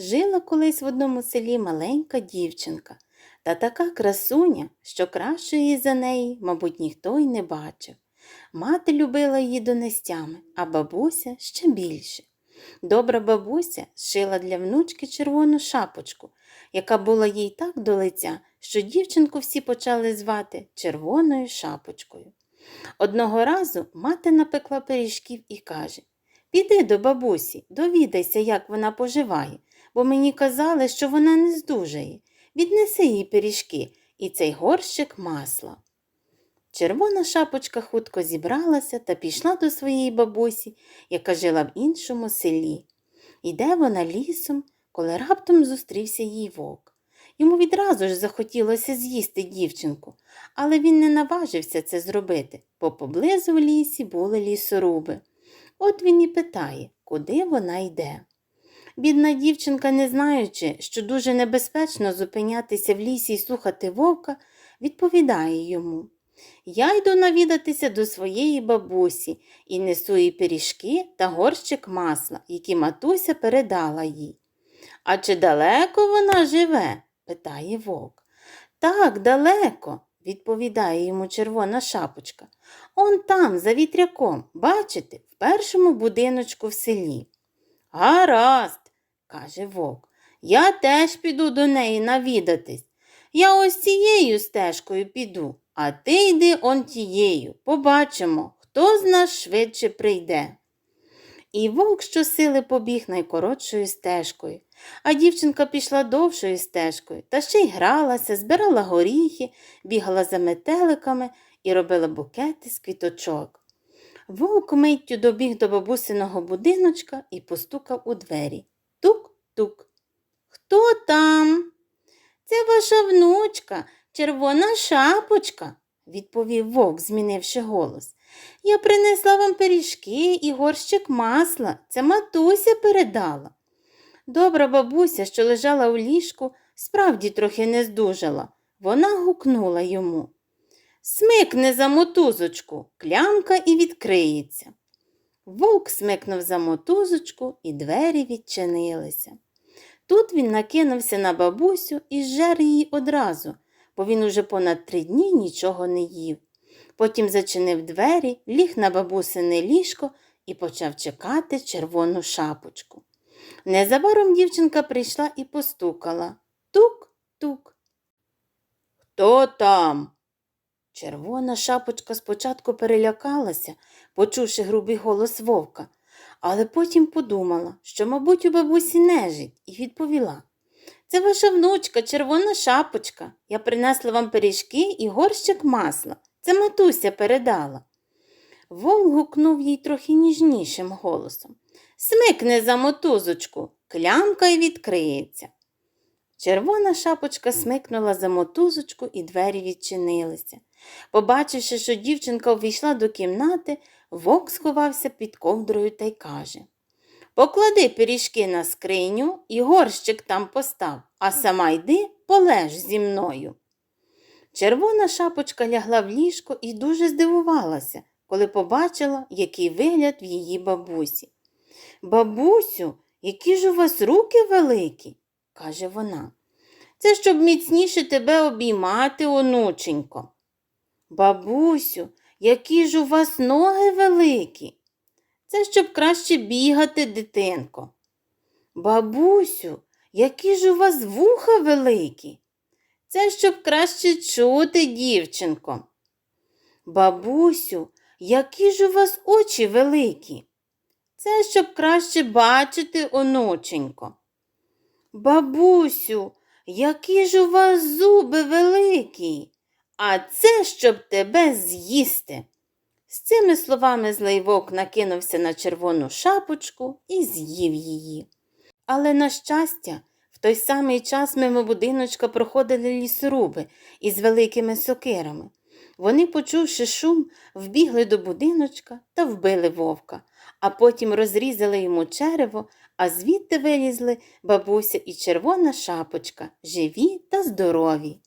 Жила колись в одному селі маленька дівчинка, та така красуня, що кращої за неї, мабуть, ніхто й не бачив. Мати любила її донестями, а бабуся ще більше. Добра бабуся шила для внучки червону шапочку, яка була їй так до лиця, що дівчинку всі почали звати червоною шапочкою. Одного разу мати напекла пиріжків і каже Піди до бабусі, довідайся, як вона поживає, бо мені казали, що вона не здужає. Віднеси їй пиріжки і цей горщик масла. Червона шапочка хутко зібралася та пішла до своєї бабусі, яка жила в іншому селі. Іде вона лісом, коли раптом зустрівся їй вовк. Йому відразу ж захотілося з'їсти дівчинку, але він не наважився це зробити, бо поблизу в лісі були лісоруби. От він і питає, куди вона йде. Бідна дівчинка, не знаючи, що дуже небезпечно зупинятися в лісі і слухати вовка, відповідає йому. Я йду навідатися до своєї бабусі і несу їй пиріжки та горщик масла, які матуся передала їй. А чи далеко вона живе? питає вовк. Так, далеко, відповідає йому червона шапочка. Он там, за вітряком, бачите, в першому будиночку в селі. Гаразд, каже вовк, я теж піду до неї навідатись. Я ось цією стежкою піду, а ти йди он тією. Побачимо, хто з нас швидше прийде. І вовк щосили побіг найкоротшою стежкою, а дівчинка пішла довшою стежкою та ще й гралася, збирала горіхи, бігала за метеликами і робила букети з квіточок. Вовк миттю добіг до бабусиного будиночка і постукав у двері. Тук-тук. Хто там? Це ваша внучка, червона шапочка, відповів вовк, змінивши голос. Я принесла вам пиріжки і горщик масла. Це матуся передала. Добра бабуся, що лежала у ліжку, справді трохи не здужала. Вона гукнула йому. Смикни за мотузочку, клямка і відкриється. Вовк смикнув за мотузочку, і двері відчинилися. Тут він накинувся на бабусю і зжер її одразу, бо він уже понад три дні нічого не їв. Потім зачинив двері, ліг на бабусине ліжко і почав чекати червону шапочку. Незабаром дівчинка прийшла і постукала. Тук-тук. Хто там? Червона шапочка спочатку перелякалася, почувши грубий голос вовка, але потім подумала, що, мабуть, у бабусі нежить, і відповіла. Це ваша внучка, червона шапочка. Я принесла вам пиріжки і горщик масла. Це матуся передала. Вовк гукнув їй трохи ніжнішим голосом. Смикни за мотузочку, клямка й відкриється. Червона шапочка смикнула за мотузочку, і двері відчинилися. Побачивши, що дівчинка увійшла до кімнати, вовк сховався під ковдрою та й каже Поклади пиріжки на скриню і горщик там постав, а сама йди полеж зі мною. Червона шапочка лягла в ліжко і дуже здивувалася, коли побачила, який вигляд в її бабусі. Бабусю, які ж у вас руки великі, каже вона. Це щоб міцніше тебе обіймати, онученько. Бабусю, які ж у вас ноги великі. Це щоб краще бігати, дитинко. Бабусю, які ж у вас вуха великі. Це щоб краще чути, дівчинко. Бабусю, які ж у вас очі великі. Це щоб краще бачити, онученько. Бабусю, які ж у вас зуби великі, а це щоб тебе з'їсти. З цими словами злий вовк накинувся на червону шапочку і з'їв її. Але, на щастя, в той самий час мимо будиночка проходили лісоруби із великими сокирами. Вони, почувши шум, вбігли до будиночка та вбили вовка, а потім розрізали йому черево, а звідти вилізли бабуся і червона шапочка, живі та здорові.